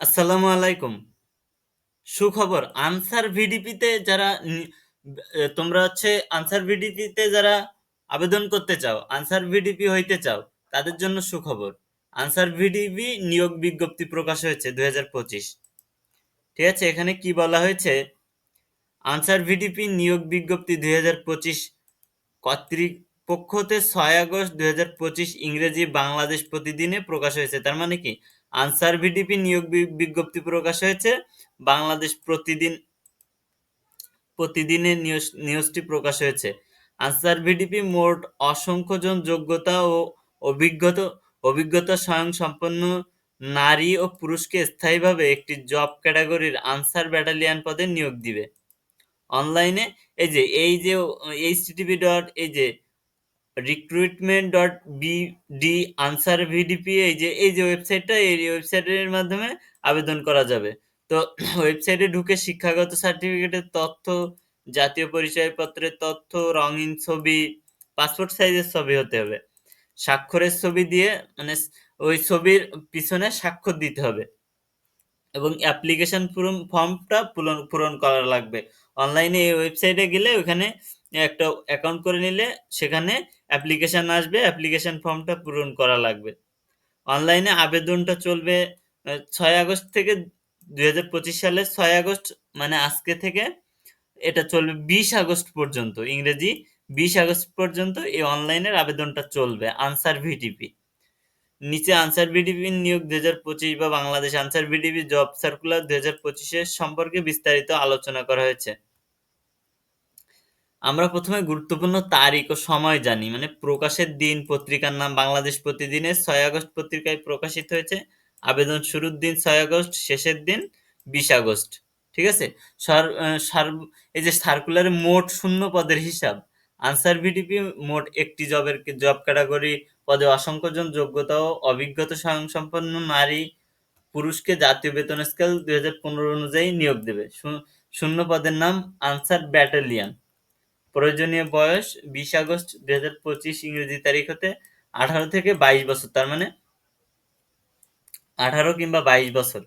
আসসালামু আলাইকুম। সুখবর আনসার ভিডিপিতে যারা তোমরা হচ্ছে আনসার ভিডিপিতে যারা আবেদন করতে চাও, আনসার ভিডিপি হইতে চাও, তাদের জন্য সুখবর। আনসার ভিডিপি নিয়োগ বিজ্ঞপ্তি প্রকাশ হয়েছে ২০২৫। ঠিক আছে? এখানে কি বলা হয়েছে? আনসার ভিডিপি নিয়োগ বিজ্ঞপ্তি ২০২৫ কর্তৃপক্ষ হতে ৬ আগস্ট ২০২৫ ইংরেজি বাংলাদেশ প্রতিদিনে প্রকাশ হয়েছে। তার মানে কি? আনসার ভিডিপি নিয়োগ বিজ্ঞপ্তি প্রকাশ হয়েছে। বাংলাদেশ প্রতিদিন, প্রতিদিনে নিউজ, নিউজটি প্রকাশ হয়েছে। আনসার ভিডিপি মোট অসংখ্যজন যোগ্যতা ও অভিজ্ঞত, অভিজ্ঞতা স্বয়ংসম্পন্ন নারী ও পুরুষকে স্থায়ীভাবে একটি জব ক্যাটাগরির আনসার ব্যাটালিয়ন পদে নিয়োগ দিবে। অনলাইনে এই যে এই যে, এইচটিটিপি ডট, এই যে recruitment dot BD Ansar VDP এই যে এই যে ওয়েবসাইটটা এই ওয়েবসাইটের মাধ্যমে আবেদন করা যাবে। তো ওয়েবসাইটে ঢুকে শিক্ষাগত সার্টিফিকেটের তথ্য, জাতীয় পরিচয়পত্রের তথ্য, রঙিন ছবি, পাসপোর্ট সাইজের ছবি হতে হবে। স্বাক্ষরের ছবি দিয়ে মানে ওই ছবির পিছনে স্বাক্ষর দিতে হবে। এবং অ্যাপ্লিকেশন ফর্মটা পূরণ পূরণ করা লাগবে। অনলাইনে এই ওয়েবসাইটে গেলে ওখানে একটা অ্যাকাউন্ট করে নিলে সেখানে অ্যাপ্লিকেশন আসবে, অ্যাপ্লিকেশন ফর্মটা পূরণ করা লাগবে। অনলাইনে আবেদনটা চলবে ছয় আগস্ট থেকে ২০২৫ সালের ছয় আগস্ট মানে আজকে থেকে এটা চলবে ২০ আগস্ট পর্যন্ত। ইংরেজি ২০ আগস্ট পর্যন্ত এই অনলাইনের আবেদনটা চলবে আনসার ভিডিপি। নিচে আনসার ভিডিপি নিয়োগ ২০২৫ বা Bangladesh Ansar VDP job circular ২০২৫ এর সম্পর্কে বিস্তারিত আলোচনা করা হয়েছে। আমরা প্রথমে গুরুত্বপূর্ণ তারিখ ও সময় জানি। মানে প্রকাশের দিন, পত্রিকার নাম বাংলাদেশ প্রতিদিনের ছয় আগস্ট পত্রিকায় প্রকাশিত হয়েছে। আবেদন শুরুর দিন ছয় আগস্ট, শেষের দিন ২০ আগস্ট। ঠিক আছে? এই যে সার্কুলারে মোট শূন্য পদের হিসাব। আনসার ভিডিপি মোট একটি জবের জব ক্যাটাগরি পদে অসংখ্যজন যোগ্যতা ও অভিজ্ঞতা স্বয়ংসম্পন্ন নারী, পুরুষকে জাতীয় বেতন স্কেল ২০১৫ অনুযায়ী নিয়োগ দেবে। শূন্য পদের নাম আনসার ব্যাটালিয়ন। প্রয়োজনীয় বয়স ২০ আগস্ট ২০২৫ ইংরেজি তারিখ হতে ১৮ থেকে ২২ বছর। তার মানে ১৮ কিংবা ২২ বছর।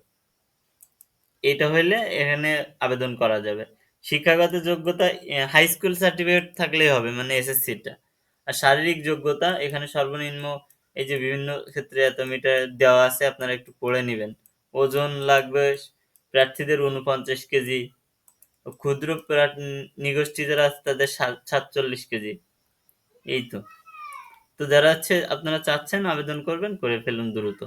এটা হইলে এখানে আবেদন করা যাবে। শিক্ষাগত যোগ্যতা হাই স্কুল সার্টিফিকেট থাকলেই হবে মানে এসএসসিটা। আর শারীরিক যোগ্যতা, এখানে সর্বনিম্ন এই যে বিভিন্ন ক্ষেত্রে এত মিটার দেওয়া আছে, আপনারা একটু পড়ে নেবেন ওজন লাগবে প্রার্থীদের ৪৯ কেজি। ক্ষুদ্র প্রাট নিগোষ্ঠী যারা আছে তাদের সা ৪৭ কেজি। এই তো। তো যারা আছে আপনারা চাচ্ছেন আবেদন করবেন, করে ফেলুন দ্রুত।